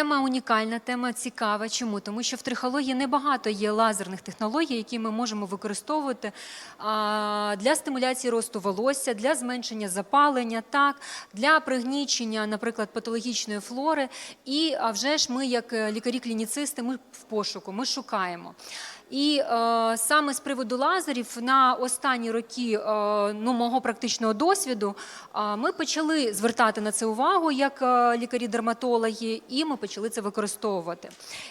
Те- Тема унікальна, тема цікава. Чому? Тому що в трихології небагато є лазерних технологій, які ми можемо використовувати для стимуляції росту волосся, для зменшення запалення, так, для пригнічення, наприклад, патологічної флори. І а вже ж ми, як е, лікарі-клініцисти, ми в пошуку, ми шукаємо. І е, саме з приводу лазерів на останні роки е, ну, мого практичного досвіду е, ми почали звертати на це увагу як е, лікарі-дерматологи, і ми почали це використовувати.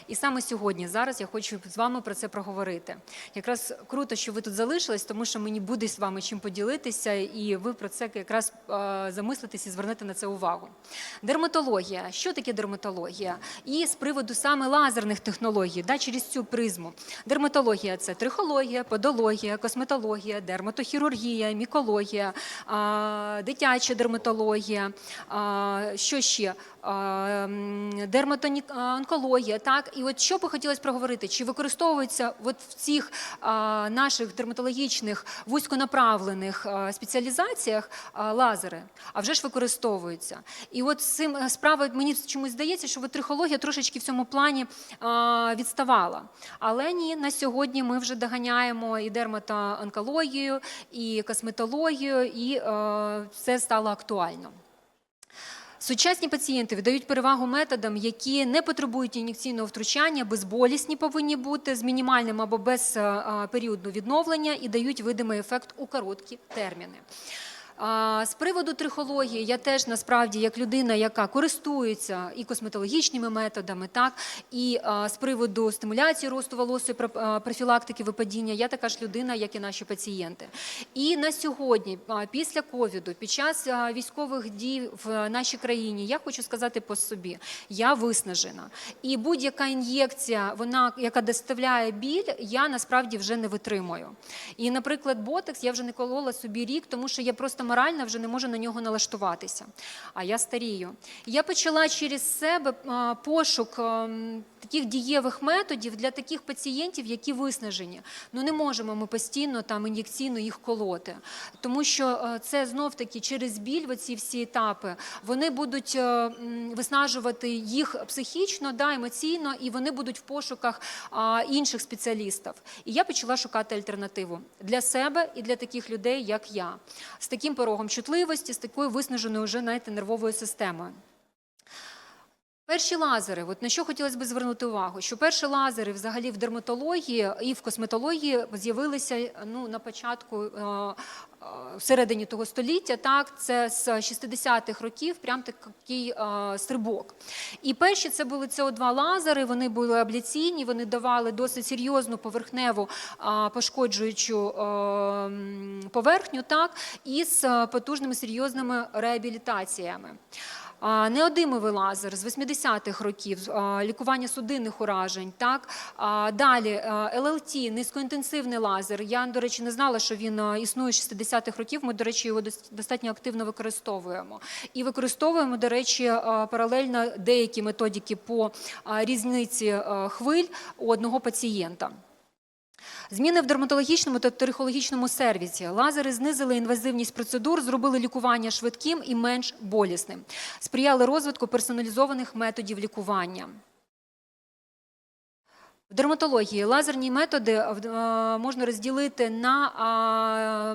І саме сьогодні, зараз я хочу з вами про це проговорити. Якраз круто, що ви тут залишились, тому що мені буде з вами чим поділитися, і ви про це якраз е, замислитесь і звернете на це увагу. Дерматологія. Що таке дерматологія? І з приводу саме лазерних технологій, да, через цю призму. Дерматологія це трихологія, подологія, косметологія, дерматохірургія, мікологія, дитяча дерматологія. Що ще? Дерматоонкологія, так і от що би хотілося проговорити, чи використовуються от в цих наших дерматологічних вузьконаправлених спеціалізаціях лазери? А вже ж використовуються. І от цим е, справа мені чомусь здається, що от трихологія трошечки в цьому плані відставала. Але ні, на сьогодні ми вже доганяємо і дерматоонкологію, і косметологію, і е, це стало актуально. Сучасні пацієнти віддають перевагу методам, які не потребують ін'єкційного втручання, безболісні повинні бути з мінімальним або без е, е, періоду відновлення і дають видимий ефект у короткі терміни. З приводу трихології, я теж насправді як людина, яка користується і косметологічними методами, так і з приводу стимуляції росту волосся, профілактики випадіння, я така ж людина, як і наші пацієнти. І на сьогодні, після ковіду, під час військових дій в нашій країні, я хочу сказати по собі, я виснажена. І будь-яка ін'єкція, вона яка доставляє біль, я насправді вже не витримую. І, наприклад, ботекс я вже не колола собі рік, тому що я просто морально вже не можу на нього налаштуватися. А я старію. Я почала через себе пошук ем, таких дієвих методів для таких пацієнтів, які виснажені. Ну не можемо ми постійно там ін'єкційно їх колоти, тому що е, це знов таки через біль, оці всі етапи, вони будуть е, виснажувати їх психічно, да, емоційно, і вони будуть в пошуках інших спеціалістів. І я почала шукати альтернативу для себе і для таких людей, як я, з таким порогом чутливості, з такою виснаженою вже знаєте, нервовою системою. Перші лазери, от на що хотілося б звернути увагу, що перші лазери взагалі в дерматології і в косметології з'явилися ну, на початку е, е, всередині того століття, так, це з 60-х років, прям такий е, стрибок. І перші це були СО2 лазери, вони були абляційні, вони давали досить серйозну поверхневу пошкоджуючу поверхню, так, із е, потужними серйозними реабілітаціями. Неодимовий лазер з 80-х років, лікування судинних уражень. Так? Далі ЛЛТ, низькоінтенсивний лазер. Я, до речі, не знала, що він існує з 60-х років. Ми, до речі, його дос- достатньо активно використовуємо. І використовуємо, до речі, паралельно деякі методики по різниці хвиль у одного пацієнта. Зміни в дерматологічному та трихологічному сервісі. Лазери знизили інвазивність процедур, зробили лікування швидким і менш болісним. Сприяли розвитку персоналізованих методів лікування. В дерматології лазерні методи е, е, можна розділити на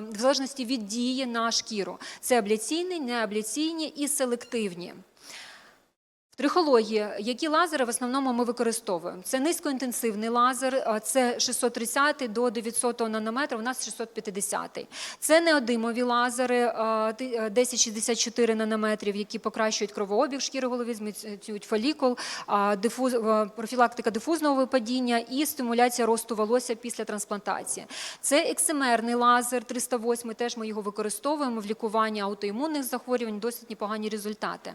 в залежності від дії на шкіру. Це абляційні, неабляційні і селективні. Трихології, які лазери в основному ми використовуємо? Це низькоінтенсивний лазер, це 630 до 900 нанометрів, у нас 650. Це неодимові лазери, а, ти- е, 1064 нанометрів, які покращують кровообіг шкіри голови, зміцнюють фолікул, дифуз, е, профілактика дифузного випадіння і стимуляція росту волосся після трансплантації. Це ексимерний лазер 308, теж ми його використовуємо в лікуванні аутоімунних захворювань, досить непогані результати.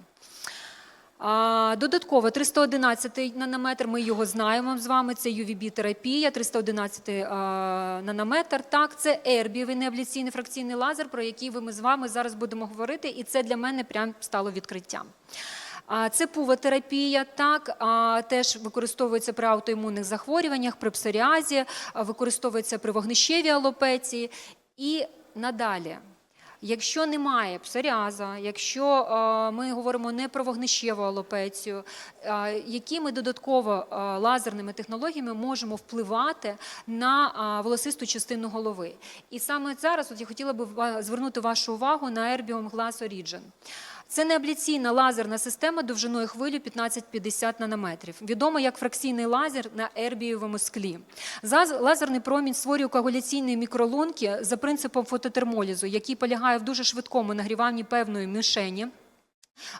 Додатково 311 нанометр, ми його знаємо з вами. Це UVB-терапія, 311 нанометр. Так, це ербієвий неабляційний фракційний лазер, про який ми з вами зараз будемо говорити, і це для мене прям стало відкриттям. Це пувотерапія, так теж використовується при аутоімунних захворюваннях, при псоріазі, використовується при вогнищевій алопеції і надалі. Якщо немає псоріаза, якщо е, ми говоримо не про вогнищеву алопецію, е, якими додатково е, лазерними технологіями можемо впливати на волосисту частину голови? І саме зараз от я хотіла ва- звернути вашу увагу на Erbium Glass Origin. Це неабляційна лазерна система довжиною хвилі 1550 нанометрів. Відома як фракційний лазер на ербієвому склі. Лазерний промінь створює коагуляційні мікролунки за принципом фототермолізу, який полягає в дуже швидкому нагріванні певної мішені.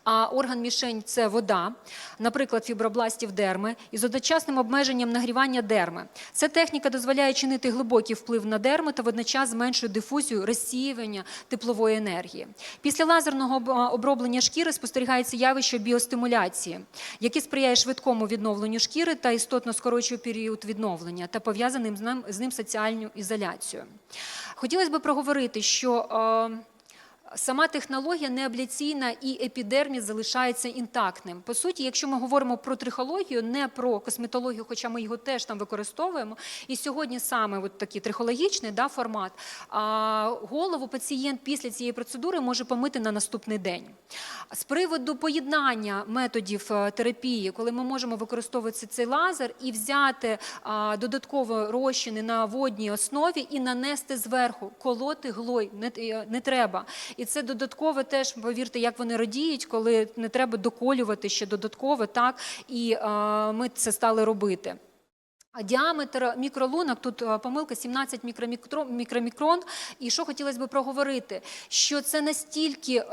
А орган мішень це вода, наприклад, фібробластів дерми, із одночасним обмеженням нагрівання дерми. Ця техніка дозволяє чинити глибокий вплив на дерми та водночас зменшує дифузію розсіювання теплової енергії. Після лазерного оброблення шкіри спостерігається явище біостимуляції, яке сприяє швидкому відновленню шкіри та істотно скорочує період відновлення та пов'язаним з ним, соціальну ізоляцію. Хотілося б проговорити, що е, Сама технологія неабляційна і епідерміс залишається інтактним. По суті, якщо ми говоримо про трихологію, не про косметологію, хоча ми його теж там використовуємо. І сьогодні саме от такий трихологічний да, формат. А голову пацієнт після цієї процедури може помити на наступний день. З приводу поєднання методів е, терапії, коли ми можемо використовувати цей лазер і взяти додатково розчини на водній основі і нанести зверху, колоти глой не, е, не треба. І це додатково теж, повірте, як вони радіють, коли не треба доколювати ще додатково, так, і е, ми це стали робити. А Діаметр мікролунок, тут е, помилка 17 мікромікро- мікромікрон. І що хотілося б проговорити, що це настільки е,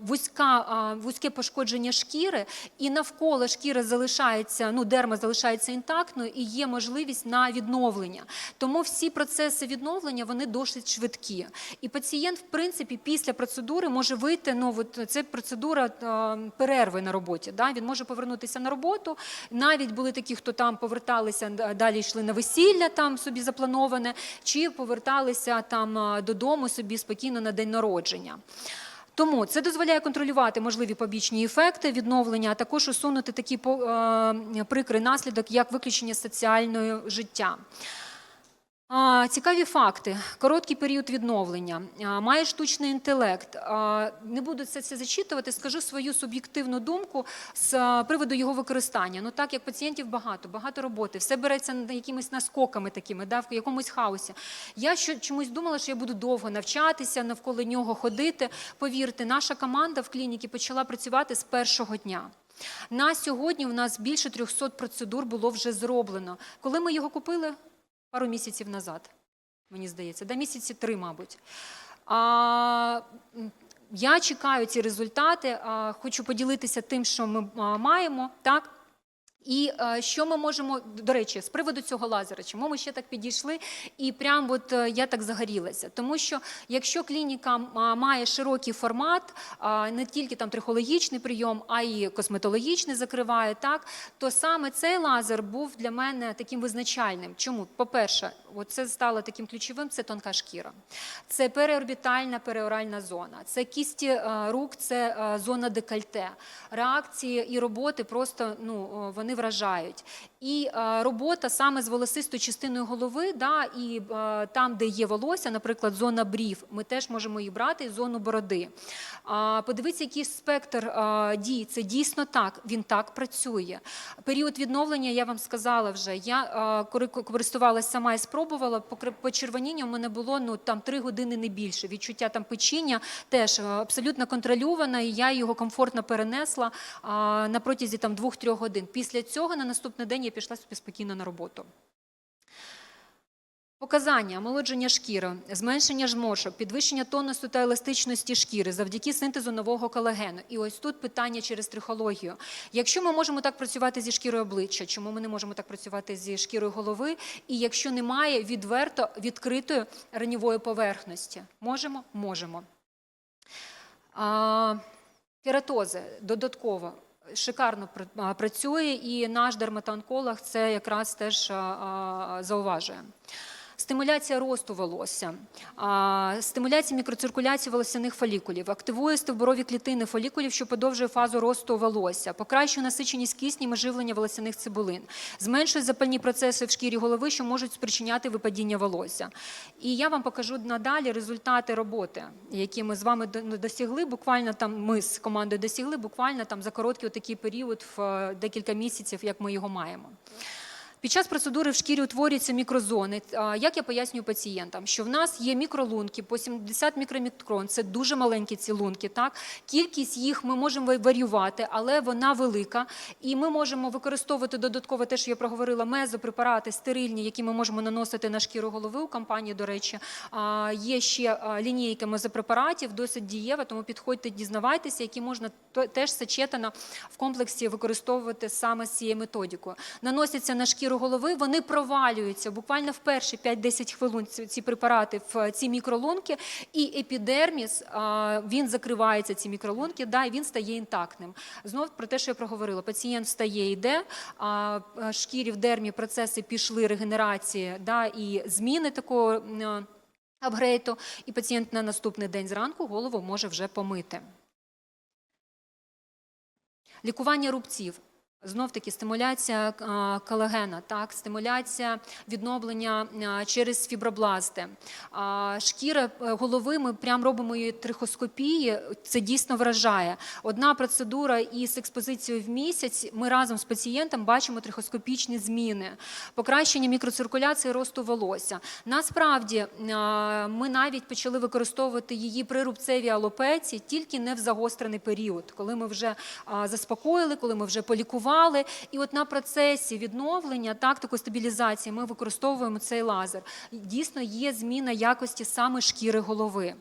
вузька, е, вузьке пошкодження шкіри, і навколо шкіри залишається, ну, дерма залишається інтактною і є можливість на відновлення. Тому всі процеси відновлення вони досить швидкі. І пацієнт, в принципі, після процедури може вийти. Ну, от це процедура перерви на роботі. Да? Він може повернутися на роботу. Навіть були такі, хто там поверталися далі йшли на весілля, там собі заплановане, чи поверталися там е, додому собі спокійно на день народження. Тому це дозволяє контролювати можливі побічні ефекти відновлення, а також усунути такий е, прикрий наслідок, як виключення соціального життя. Цікаві факти. Короткий період відновлення. Має штучний інтелект. Не буду це все зачитувати, скажу свою суб'єктивну думку з приводу його використання. Ну так як пацієнтів багато, багато роботи, все береться якимись наскоками такими, да, в якомусь хаосі. Я що чомусь думала, що я буду довго навчатися, навколо нього ходити. Повірте, наша команда в клініці почала працювати з першого дня. На сьогодні у нас більше 300 процедур було вже зроблено. Коли ми його купили? Пару місяців назад, мені здається, да, місяці три, мабуть. А, я чекаю ці результати, а, хочу поділитися тим, що ми маємо. Так? І е, що ми можемо, до речі, з приводу цього лазера, чому ми ще так підійшли, і прям от е, я так загорілася. Тому що якщо клініка має широкий формат, не тільки там трихологічний прийом, а й косметологічний закриває, так, то саме цей лазер був для мене таким визначальним. Чому? По-перше, от це стало таким ключовим, це тонка шкіра. Це переорбітальна переоральна зона, це кісті е, рук, це е, зона декольте. Реакції і роботи просто ну, вони вражають. І е, робота саме з волосистою частиною голови, да, і е, там, де є волосся, наприклад, зона брів, ми теж можемо її брати, і зону бороди. Подивіться, який спектр е, дій. Це дійсно так, він так працює. Період відновлення, я вам сказала вже, я користувалася сама і спробувала, по почервоніння у мене було ну, там 3 години не більше. Відчуття там печіння теж абсолютно контрольоване, і я його комфортно перенесла на протязі 2-3 годин. Після цього на наступний день я пішла собі спокійно на роботу. Показання омолодження шкіри, зменшення жмошок, підвищення тонусу та еластичності шкіри завдяки синтезу нового колагену. І ось тут питання через трихологію. Якщо ми можемо так працювати зі шкірою обличчя, чому ми не можемо так працювати зі шкірою голови? І якщо немає відверто відкритої ранньової поверхності, можемо? Можемо. А, кератози додатково. Шикарно пр- працює, і наш дерматоонколог це якраз теж зауважує. Стимуляція росту волосся, стимуляція мікроциркуляції волосяних фолікулів, активує стовбурові клітини фолікулів, що подовжує фазу росту волосся, покращує насиченість киснем і живлення волосяних цибулин, зменшує запальні процеси в шкірі голови, що можуть спричиняти випадіння волосся. І я вам покажу надалі результати роботи, які ми з вами ну, досягли. Буквально там ми з командою досягли буквально там за короткий такий період в е, декілька місяців, як ми його маємо. Під час процедури в шкірі утворюються мікрозони. Як я пояснюю пацієнтам, що в нас є мікролунки по 70 мікромікрон, це дуже маленькі ці лунки. Так кількість їх ми можемо варіювати, але вона велика, і ми можемо використовувати додатково те, що я проговорила, мезопрепарати стерильні, які ми можемо наносити на шкіру голови. У компанії, до речі, є ще лінійка мезопрепаратів, досить дієва, тому підходьте, дізнавайтеся, які можна теж сочетано в комплексі використовувати саме з цією методикою. Наносяться на шкіру голови, вони провалюються буквально в перші 5-10 хвилин ці, препарати в ці мікролунки, і епідерміс він закривається, ці мікролунки, да, і він стає інтактним. Знов про те, що я проговорила, пацієнт встає, йде, а, шкірі в дермі процеси пішли регенерації да, і зміни такого. Апгрейту, і пацієнт на наступний день зранку голову може вже помити. Лікування рубців. Знов таки стимуляція колагена, так, стимуляція відновлення через фібробласти. Шкіра е, голови, ми прям робимо її трихоскопії, це дійсно вражає. Одна процедура із експозицією в місяць, ми разом з пацієнтом бачимо трихоскопічні зміни, покращення мікроциркуляції росту волосся. Насправді ми навіть почали використовувати її при рубцевій алопеції тільки не в загострений період, коли ми вже заспокоїли, коли ми вже полікували. І от на процесі відновлення, так, такої стабілізації, ми використовуємо цей лазер. Дійсно є зміна якості саме шкіри голови.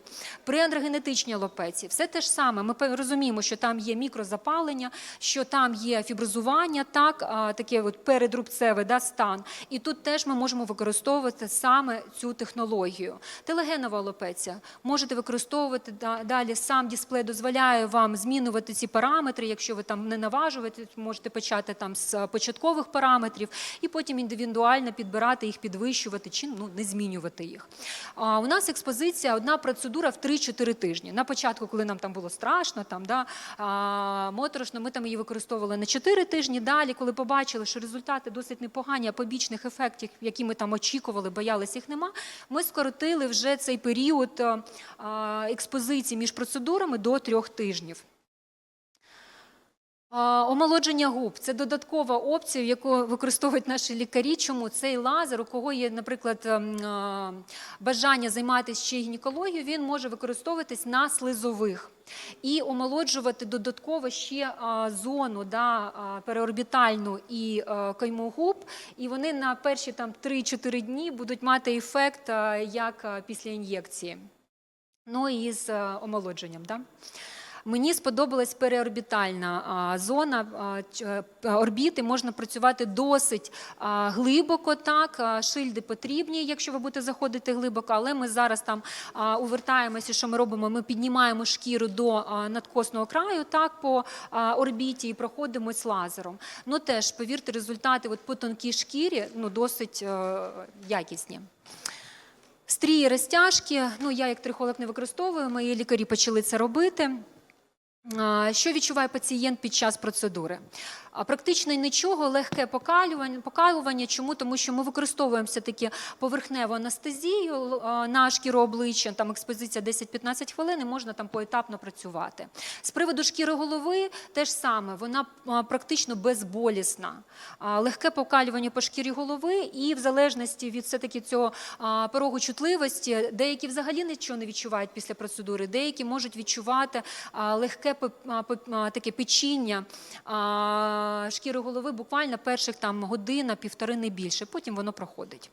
При андрогенетичній алопеції все те ж саме. Ми розуміємо, що там є мікрозапалення, що там є фіброзування, так, таке от передрубцевий да, стан. І тут теж ми можемо використовувати саме цю технологію. Телегенова алопеція можете використовувати далі. Сам дисплей дозволяє вам змінювати ці параметри. Якщо ви там не наважуєте, можете почати там з початкових параметрів і потім індивідуально підбирати їх, підвищувати чи ну не змінювати їх. А, у нас експозиція, одна процедура в 3-4 тижні. На початку, коли нам там було страшно, там да а, моторошно, ми там її використовували на 4 тижні. Далі, коли побачили, що результати досить непогані, а побічних ефектів, які ми там очікували, боялися їх нема. Ми скоротили вже цей період а, а, експозиції між процедурами до трьох тижнів. Омолодження губ це додаткова опція, яку використовують наші лікарі. Чому цей лазер, у кого є, наприклад, ем, бажання займатися ще гінекологією, він може використовуватись на слизових і омолоджувати додатково ще зону да, переорбітальну і а, кайму губ. І вони на перші там 3-4 дні будуть мати ефект як після ін'єкції. Ну і з е, омолодженням. Да? Мені сподобалась переорбітальна зона е, орбіти. Можна працювати досить глибоко. Так, шильди потрібні, якщо ви будете заходити глибоко. Але ми зараз там увертаємося. Що ми робимо? Ми піднімаємо шкіру до надкосного краю, так по орбіті і проходимось лазером. Ну теж повірте, результати от по тонкій шкірі ну досить е, якісні. Стрії розтяжки, ну я як трихолог не використовую, мої лікарі почали це робити. Що відчуває пацієнт під час процедури? Практично нічого, легке покалювання. покалування. Чому? Тому що ми використовуємо все-таки поверхневу анестезію на шкіру обличчя, там експозиція 10-15 хвилин, і можна там поетапно працювати. З приводу шкіри голови теж саме, вона практично безболісна. Легке покалювання по шкірі голови, і в залежності від все-таки цього порогу чутливості, деякі взагалі нічого не відчувають після процедури, деякі можуть відчувати легке таке печіння шкіри голови буквально перших там година, півтори не більше. Потім воно проходить.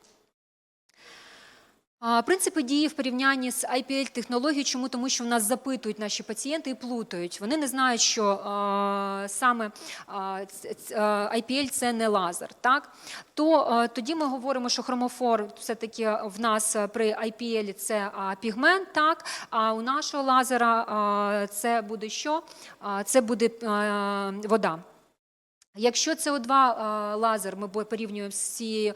Принципи дії в порівнянні з IPL-технологією, чому? Тому що в нас запитують наші пацієнти і плутають. Вони не знають, що а, саме а, IPL – це не лазер. Так? То а, тоді ми говоримо, що хромофор все-таки в нас при IPL це пігмент, так? а у нашого лазера а, це буде що? Це буде а, вода. Якщо СО2 е, лазер ми порівнюємо з цією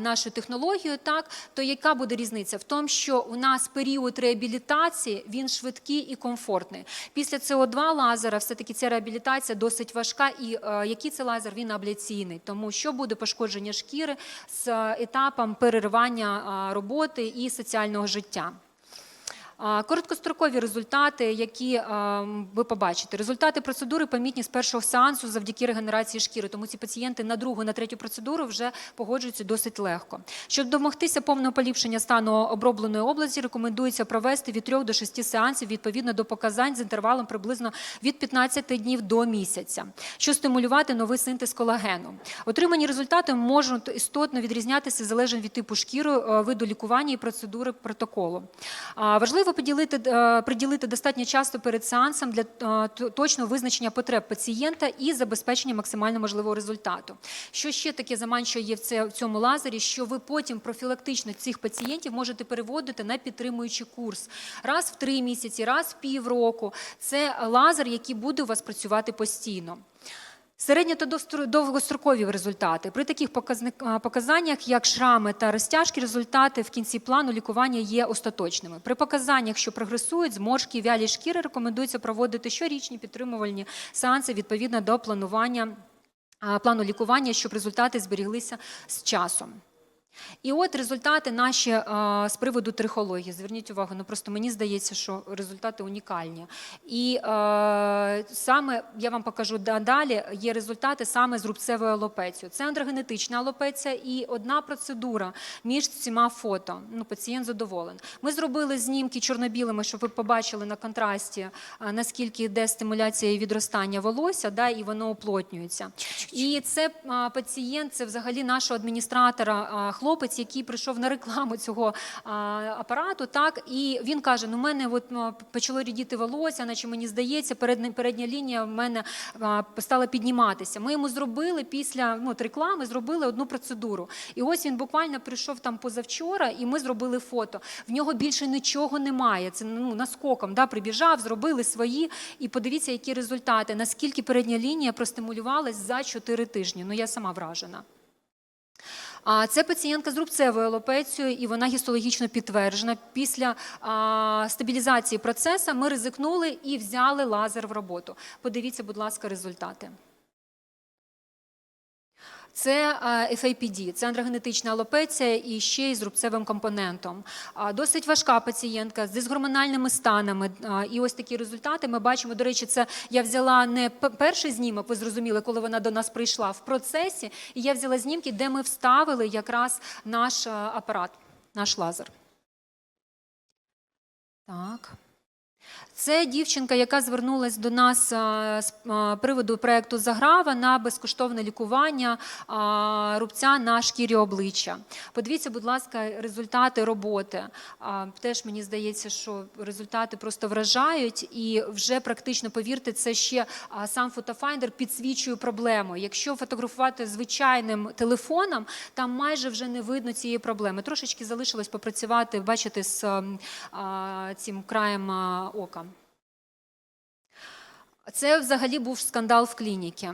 нашою технологією, так то яка буде різниця? В тому, що у нас період реабілітації він швидкий і комфортний. Після СО2 лазера все-таки ця реабілітація досить важка. І який це лазер? Він абляційний, тому що буде пошкодження шкіри з етапом переривання роботи і соціального життя. Короткострокові результати, які ви побачите. Результати процедури помітні з першого сеансу завдяки регенерації шкіри. Тому ці пацієнти на другу, на третю процедуру вже погоджуються досить легко. Щоб домогтися повного поліпшення стану обробленої області, рекомендується провести від 3 до 6 сеансів відповідно до показань з інтервалом приблизно від 15 днів до місяця, що стимулювати новий синтез колагену. Отримані результати можуть істотно відрізнятися залежно від типу шкіри, е, виду лікування і процедури протоколу. А, Важливо поділити, е, приділити достатньо часто перед сеансом для е, точного визначення потреб пацієнта і забезпечення максимально можливого результату. Що ще таке заманчує це- в цьому лазері, що ви потім профілактично цих пацієнтів можете переводити на підтримуючий курс раз в три місяці, раз в півроку. Це лазер, який буде у вас працювати постійно. Середньо та довгострокові результати. При таких показаннях, як шрами та розтяжки, результати в кінці плану лікування є остаточними. При показаннях, що прогресують, зморшки, вялі шкіри, рекомендується проводити щорічні підтримувальні сеанси відповідно до планування плану лікування, щоб результати зберіглися з часом. І от результати наші а, з приводу трихології. Зверніть увагу, ну просто мені здається, що результати унікальні. І е, саме я вам покажу далі. Є результати саме з рубцевою алопецією. Це андрогенетична алопеція і одна процедура між цими фото. Ну, пацієнт задоволений. Ми зробили знімки чорно-білими, щоб ви побачили на контрасті, а, наскільки йде стимуляція і відростання волосся, да, і воно уплотнюється. І це а, пацієнт, це взагалі нашого адміністратора, а, хлопець, який прийшов на рекламу цього апарату. Так, і він каже: ну, мене от, почало рідіти волосся, наче мені здається, передня, передня лінія в мене а, стала підніматися. Ми йому зробили після ну, от реклами, зробили одну процедуру. І ось він буквально прийшов там позавчора, і ми зробили фото. В нього більше нічого немає. Це ну, наскоком да, прибіжав, зробили свої. І подивіться, які результати, наскільки передня лінія простимулювалась за 4 тижні. Ну, я сама вражена. А це пацієнтка з рубцевою алопецією, і вона гістологічно підтверджена. Після а, стабілізації процесу ми ризикнули і взяли лазер в роботу. Подивіться, будь ласка, результати. Це FAPD, це андрогенетична алопеція і ще й з рубцевим компонентом. Досить важка пацієнтка з дисгормональними станами. І ось такі результати ми бачимо. До речі, це я взяла не перший знімок, ви зрозуміли, коли вона до нас прийшла в процесі. І я взяла знімки, де ми вставили якраз наш апарат, наш лазер. Так. Це дівчинка, яка звернулася до нас з приводу проєкту Заграва на безкоштовне лікування рубця на шкірі обличчя. Подивіться, будь ласка, результати роботи. Теж мені здається, що результати просто вражають, і вже практично повірте, це ще сам фотофайндер підсвічує проблему. Якщо фотографувати звичайним телефоном, там майже вже не видно цієї проблеми. Трошечки залишилось попрацювати, бачите, з цим краєм ока. Це взагалі був скандал в клініці.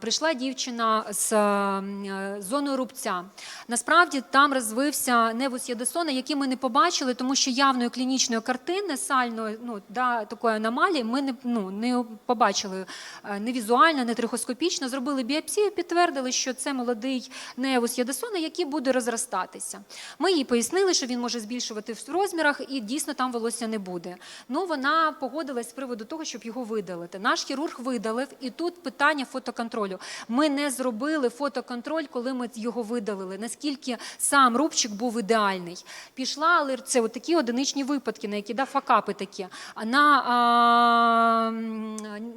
Прийшла дівчина з е, зоною рубця. Насправді там розвився невус ядесона, який ми не побачили, тому що явної клінічної картини сальної ну, да, такої аномалії ми не, ну, не побачили е, не візуально, не трихоскопічно. Зробили біопсію, підтвердили, що це молодий невус ядесона, який буде розростатися. Ми їй пояснили, що він може збільшувати в розмірах, і дійсно там волосся не буде. Ну вона погодилась з приводу того, щоб його видалити. Наш хірург видалив, і тут питання фотоконтролю. Ми не зробили фотоконтроль, коли ми його видалили. Наскільки сам рубчик був ідеальний. Пішла алер... це от такі одиничні випадки, на які да, факапи такі. А на а,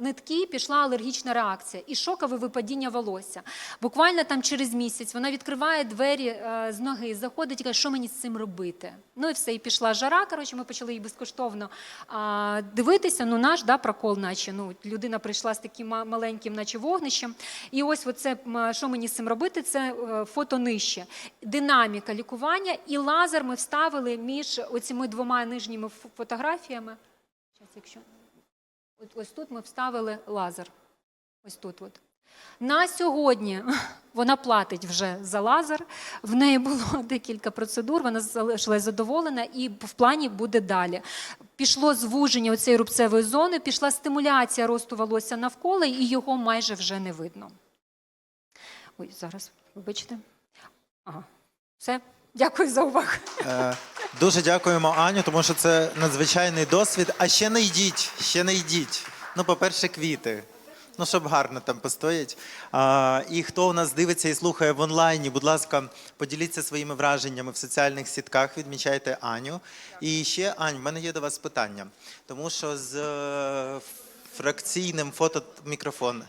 нитки пішла алергічна реакція і шокове випадіння волосся. Буквально там через місяць вона відкриває двері е, з ноги, заходить і каже, що мені з цим робити. Ну і все, і пішла жара. Коротше, ми почали її безкоштовно а, дивитися. Ну, наш да, прокол, наче ну, людина прийшла з таким маленьким, наче вогнищем. І ось оце, що мені з цим робити, це е, фото нижче. Динаміка лікування і лазер ми вставили між оціми двома нижніми фотографіями. Зараз, якщо... Ось тут ми вставили лазер. Ось тут. От. На сьогодні вона платить вже за лазер. В неї було декілька процедур. Вона залишилась задоволена, і в плані буде далі. Пішло звуження цієї рубцевої зони, пішла стимуляція росту волосся навколо, і його майже вже не видно. Ой, зараз, вибачте. Ага, все. Дякую за увагу. Е, Дуже дякуємо, Аню, тому що це надзвичайний досвід. А ще не йдіть, ще не йдіть. Ну, по-перше, квіти. Ну, щоб гарно там постоять. А, і хто у нас дивиться і слухає в онлайні, будь ласка, поділіться своїми враженнями в соціальних сітках, відмічайте Аню. І ще, Ань, в мене є до вас питання, тому що з е, фракційним фото мікрофон.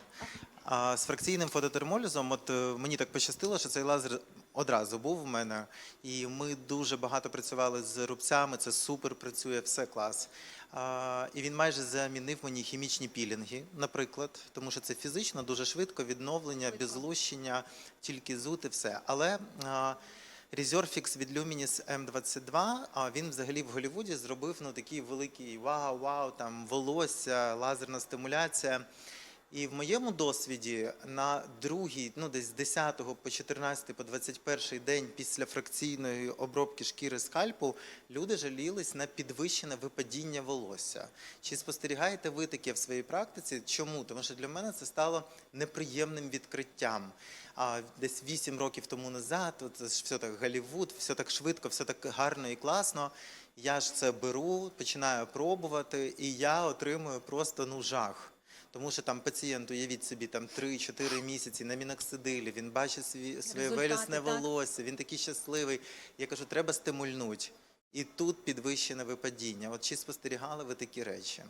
А з фракційним фототермолізом, от е, мені так пощастило, що цей лазер одразу був в мене, і ми дуже багато працювали з рубцями. Це супер працює, все клас. І він майже замінив мені хімічні пілінги, наприклад, тому що це фізично дуже швидко, відновлення, безлущення, тільки зути, і все. Але Резерфікс від Luminis M22, а він взагалі в Голлівуді зробив ну такий великий вау, вау, там волосся, лазерна стимуляція. І в моєму досвіді на другий, ну десь з 10 по 14 по 21 день після фракційної обробки шкіри скальпу люди жалілись на підвищене випадіння волосся. Чи спостерігаєте ви таке в своїй практиці? Чому? Тому що для мене це стало неприємним відкриттям. А десь 8 років тому назад, от все так Голлівуд, все так швидко, все так гарно і класно. Я ж це беру, починаю пробувати, і я отримую просто ну жах. Тому що там пацієнт, уявіть собі, там 3-4 місяці на міноксидилі, він бачить свій, своє Результати, так. волосся, він такий щасливий. Я кажу, треба стимульнути. І тут підвищене випадіння. От чи спостерігали ви такі речі?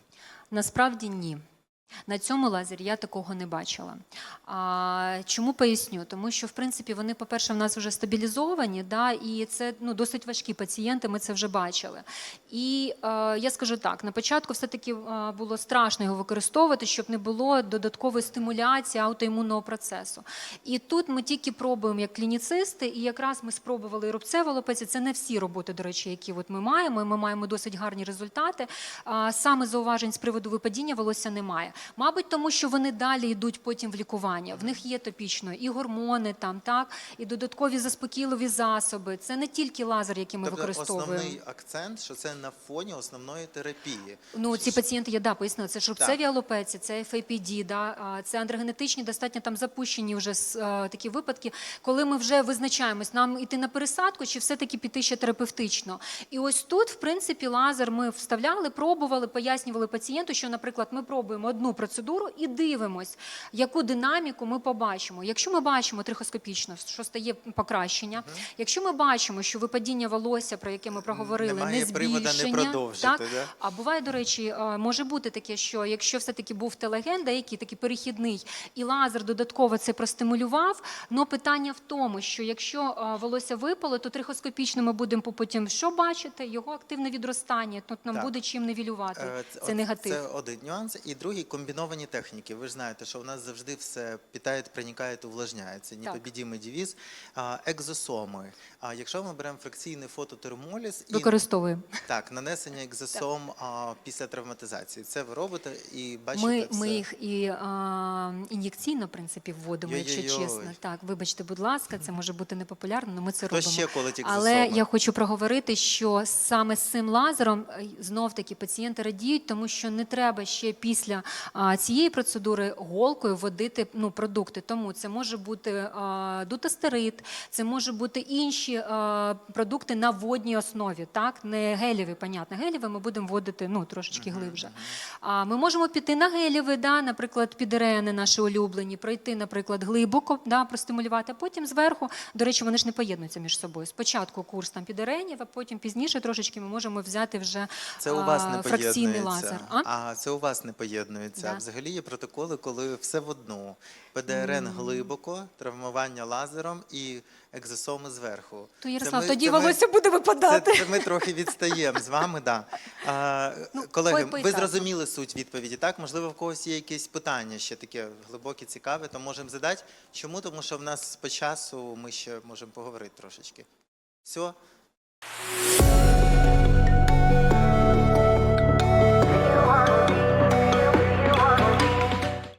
Насправді ні. На цьому лазері я такого не бачила. А, чому поясню? Тому що, в принципі, вони, по-перше, в нас вже стабілізовані, да, і це ну, досить важкі пацієнти, ми це вже бачили. І е, я скажу так: на початку все-таки е, було страшно його використовувати, щоб не було додаткової стимуляції аутоімунного процесу. І тут ми тільки пробуємо як клініцисти, і якраз ми спробували і рубцеву алопецію. Це не всі роботи, до речі, які от ми маємо. Ми маємо досить гарні результати. А, Саме зауважень з приводу випадіння волосся немає. Мабуть, тому що вони далі йдуть потім в лікування. В них є топічно і гормони, там так, і додаткові заспокійливі засоби. Це не тільки лазер, який ми тобто використовуємо. основний акцент, що це на фоні основної терапії. Ну, ці пацієнти, я да, пояснила, це шрубцеві Так. алопеції, це FAPD, да, це андрогенетичні, достатньо там запущені вже такі випадки, коли ми вже визначаємось, нам іти на пересадку чи все-таки піти ще терапевтично. І ось тут, в принципі, лазер ми вставляли, пробували, пояснювали пацієнту, що, наприклад, ми пробуємо одну процедуру і дивимось, яку динаміку ми побачимо. Якщо ми бачимо трихоскопічно, що стає покращення, якщо ми бачимо, що випадіння волосся, про яке ми проговорили, Немає не привода не так, да? а буває, до речі, е, може бути таке, що якщо все-таки був телеген, деякий такий перехідний, і лазер додатково це простимулював. Но питання в тому, що якщо е, волосся випало, то трихоскопічно ми будемо потім що бачити? Його активне відростання. Тут нам Так. буде чим нівелювати. Е, Це, негатив. Це один нюанс. І другий комбіновані техніки. Ви ж знаєте, що у нас завжди все питає, проникає, увлажняється. Непобідімий девіз. А, екзосоми. А якщо ми беремо фракційний фототермоліз і Використовуємо. так, нанесення екзосом а, після травматизації. Це ви робите і бачите Ми, все. ми їх і а, ін'єкційно, в принципі, вводимо, якщо Йой-йой-йой. чесно. Так, вибачте, будь ласка, це може бути непопулярно, але ми це Хто робимо. ще колить Але я хочу проговорити, що саме з цим лазером знов таки пацієнти радіють, тому що не треба ще після цієї процедури голкою вводити ну, продукти. Тому це може бути а, дутастерид, це може бути інші продукти на водній основі, так не гелєві, понятно. Гелєві ми будемо вводити ну трошечки глибше. А ми можемо піти на гелєві, да, наприклад, підерени наші улюблені, пройти, наприклад, глибоко, да, простимулювати, а потім зверху. До речі, вони ж не поєднуються між собою. Спочатку курс там підеренів, а потім пізніше трошечки ми можемо взяти вже Це у вас не фракційний лазер. А? А це у вас не поєднується. Да. Взагалі є протоколи, коли все в одну. ПДРН глибоко, травмування лазером і екзосоми зверху. То Це Ярослав, ми- тоді це ми- волосся буде випадати. це ми трохи відстаємо з вами, да. А, Ну, колеги, ви етапу. зрозуміли суть відповіді, так? Можливо, в когось є якісь питання ще таке глибоке, цікаве, то можемо задати. Чому? Тому що в нас по часу ми ще можемо поговорити трошечки. Все?